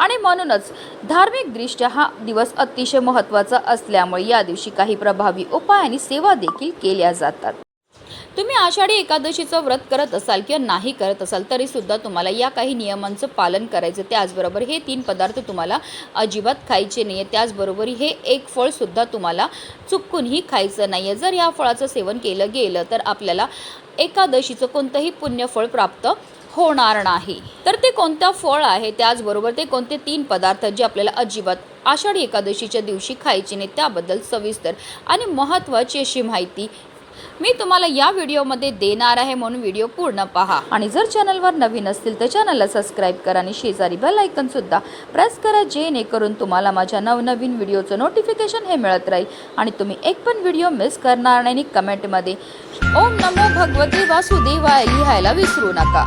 आणि म्हणूनच धार्मिकदृष्ट्या हा दिवस अतिशय महत्त्वाचा असल्यामुळे या दिवशी काही प्रभावी उपाय आणि सेवा देखील केल्या जातात. तुम्ही आषाढी एकादशीचं व्रत करत असाल किंवा नाही करत असाल तरी सुद्धा तुम्हाला या काही नियमांचं पालन करायचं. त्याचबरोबर हे तीन पदार्थ तुम्हाला अजिबात खायचे नाही आहे त्याचबरोबर हे एक फळसुद्धा तुम्हाला चुकूनही खायचं नाही आहे जर या फळाचं सेवन केलं गेलं तर आपल्याला एकादशीचं कोणतंही पुण्यफळ प्राप्त होणार नाही. तर ते कोणतं फळ आहे? त्याचबरोबर ते कोणते तीन पदार्थ जे आपल्याला अजिबात आषाढी एकादशीच्या दिवशी खायचे नाही त्याबद्दल सविस्तर आणि महत्त्वाची अशी माहिती मी तुम्हाला या व्हिडिओमध्ये देणार आहे म्हणून व्हिडिओ पूर्ण पहा. आणि जर चॅनलवर नवीन असतील तर चॅनलला सबस्क्राईब करा आणि शेजारी बेल आयकन सुद्धा प्रेस करा जेणेकरून तुम्हाला माझ्या नवनवीन व्हिडिओचं नोटिफिकेशन हे मिळत राहील. आणि तुम्ही एक पण व्हिडिओ मिस करणार नाही कमेंटमध्ये ओम नमो भगवती वासुदेवाय लिहायला विसरू नका.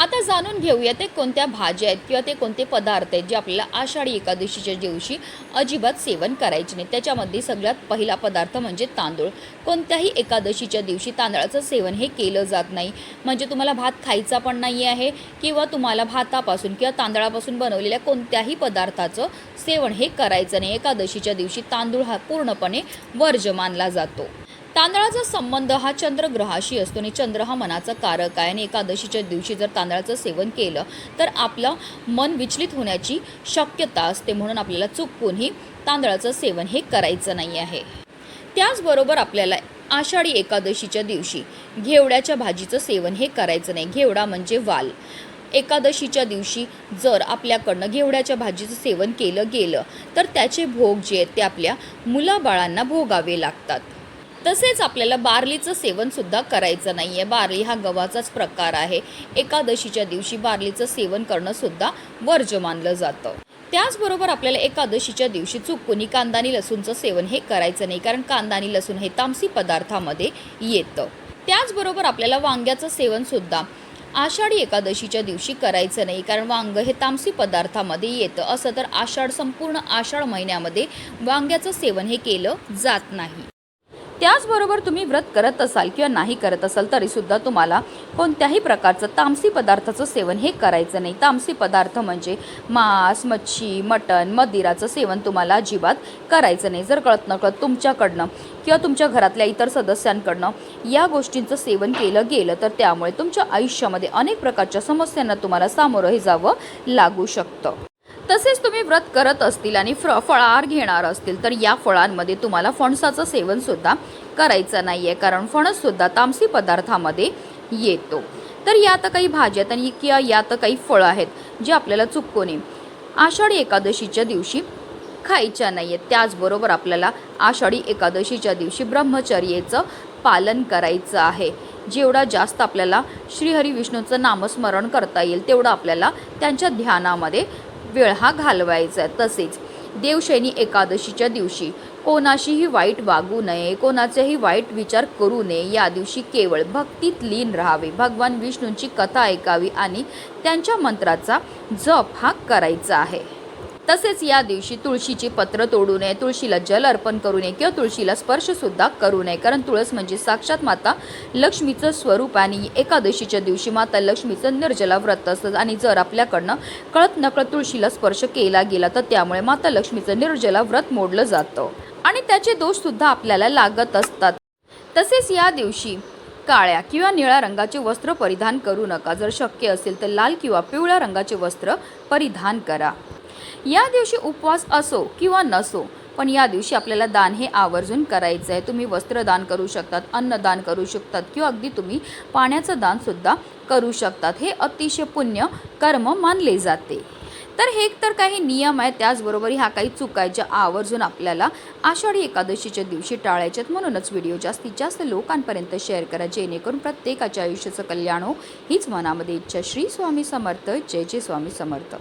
आता जाणून घेऊया ते कोणत्या भाज्या आहेत किंवा ते कोणते पदार्थ आहेत जे आपल्याला आषाढी एकादशीच्या दिवशी अजिबात सेवन करायचे नाही. त्याच्यामध्ये सगळ्यात पहिला पदार्थ म्हणजे तांदूळ. कोणत्याही एकादशीच्या दिवशी तांदळाचं सेवन हे केलं जात नाही. म्हणजे तुम्हाला भात खायचा पण नाही आहे किंवा तुम्हाला भातापासून किंवा तांदळापासून बनवलेल्या कोणत्याही पदार्थाचं सेवन हे करायचं नाही. एकादशीच्या दिवशी तांदूळ हा पूर्णपणे वर्ज मानला जातो. तांदळाचा संबंध हा चंद्रग्रहाशी असतो आणि चंद्र हा मनाचा कारक आहे. आणि एकादशीच्या दिवशी जर तांदळाचं सेवन केलं तर आपलं मन विचलित होण्याची शक्यता असते म्हणून आपल्याला चुकूनही तांदळाचं सेवन हे करायचं नाही आहे. त्याचबरोबर आपल्याला आषाढी एकादशीच्या दिवशी घेवड्याच्या भाजीचं सेवन हे करायचं नाही. घेवडा म्हणजे वाल. एकादशीच्या दिवशी जर आपल्याकडनं घेवड्याच्या भाजीचं सेवन केलं गेलं तर त्याचे भोग जे आहेत ते आपल्या मुलाबाळांना भोगावे लागतात. तसेच आपल्याला बार्लीचं सेवनसुद्धा करायचं नाही आहे बार्ली हा गव्हाचाच प्रकार आहे. एकादशीच्या दिवशी बार्लीचं सेवन करणंसुद्धा वर्ज्य मानलं जातं. त्याचबरोबर आपल्याला एकादशीच्या दिवशी चुकून कांदानी लसूणचं सेवन हे करायचं नाही कारण कांदानी लसूण हे तामसी पदार्थामध्ये येतं. त्याचबरोबर आपल्याला वांग्याचं सेवनसुद्धा आषाढी एकादशीच्या दिवशी करायचं नाही कारण वांग हे तामसी पदार्थामध्ये येतं. असं तर आषाढ संपूर्ण आषाढ महिन्यामध्ये वांग्याचं सेवन हे केलं जात नाही. त्याचबरोबर तुम्ही व्रत करत असाल किंवा नाही करत असाल तरीसुद्धा तुम्हाला कोणत्याही प्रकारचं तामसी पदार्थाचं सेवन हे करायचं नाही. तामसी पदार्थ म्हणजे मांस मच्छी मटण मदिराचं सेवन तुम्हाला अजिबात करायचं नाही. जर कळत नकळत तुमच्याकडनं किंवा तुमच्या घरातल्या इतर सदस्यांकडनं या गोष्टींचं सेवन केलं गेलं तर त्यामुळे तुमच्या आयुष्यामध्ये अनेक प्रकारच्या समस्यांना तुम्हाला सामोरं हे जावं लागू शकतं. तसेच तुम्ही व्रत करत असतील आणि फ्र फळाहार घेणार असतील तर या फळांमध्ये तुम्हाला फणसाचं सेवनसुद्धा करायचं नाही आहे कारण फणससुद्धा तामसी पदार्थामध्ये येतो. तर यात काही भाज्या आहेत आणि किंवा यात काही फळं आहेत जे आपल्याला चुककोने आषाढी एकादशीच्या दिवशी खायच्या नाही आहेत त्याचबरोबर आपल्याला आषाढी एकादशीच्या दिवशी ब्रह्मचर्येचं पालन करायचं आहे. जेवढा जास्त आपल्याला श्रीहरी विष्णूचं नामस्मरण करता येईल तेवढं आपल्याला त्यांच्या ध्यानामध्ये वेळ हा घालवायचा आहे. तसेच देवशैनी एकादशीच्या दिवशी कोणाशीही वाईट वागू नये कोणाचेही वाईट विचार करू नये या दिवशी केवळ भक्तीत लीन राहावे. भगवान विष्णूंची कथा ऐकावी आणि त्यांच्या मंत्राचा जप हा करायचा आहे. तसेच या दिवशी तुळशीची पत्र तोडू नये तुळशीला जल अर्पण करू नये किंवा तुळशीला स्पर्शसुद्धा करू नये. कारण तुळस म्हणजे साक्षात माता लक्ष्मीचं स्वरूप आणि एकादशीच्या दिवशी माता लक्ष्मीचं निर्जला व्रत असतं. आणि जर आपल्याकडनं कळत नकळत तुळशीला स्पर्श केला गेला तर त्यामुळे माता लक्ष्मीचं निर्जला व्रत मोडलं जातं. आणि त्याचे दोषसुद्धा आपल्याला लागत असतात. तसेच या दिवशी काळ्या किंवा निळ्या रंगाचे वस्त्र परिधान करू नका. जर शक्य असेल तर लाल किंवा पिवळ्या रंगाचे वस्त्र परिधान करा. या दिवशी उपवास असो किंवा नसो पण या दिवशी आपल्याला दान हे आवर्जून करायचं आहे तुम्ही वस्त्रदान करू शकतात अन्नदान करू शकतात किंवा अगदी तुम्ही पाण्याचं दानसुद्धा करू शकतात. हे अतिशय पुण्य कर्म मानले जाते. तर हे तर काही नियम आहेत त्याचबरोबर ह्या काही चुकायच्या ज्या आवर्जून आपल्याला आषाढी एकादशीच्या दिवशी टाळायच्यात. म्हणूनच व्हिडिओ जास्तीत जास्त लोकांपर्यंत शेअर करा जेणेकरून प्रत्येकाच्या आयुष्याचं कल्याण हो. हीच मनामध्ये इच्छा. श्री स्वामी समर्थ. जय जय स्वामी समर्थ.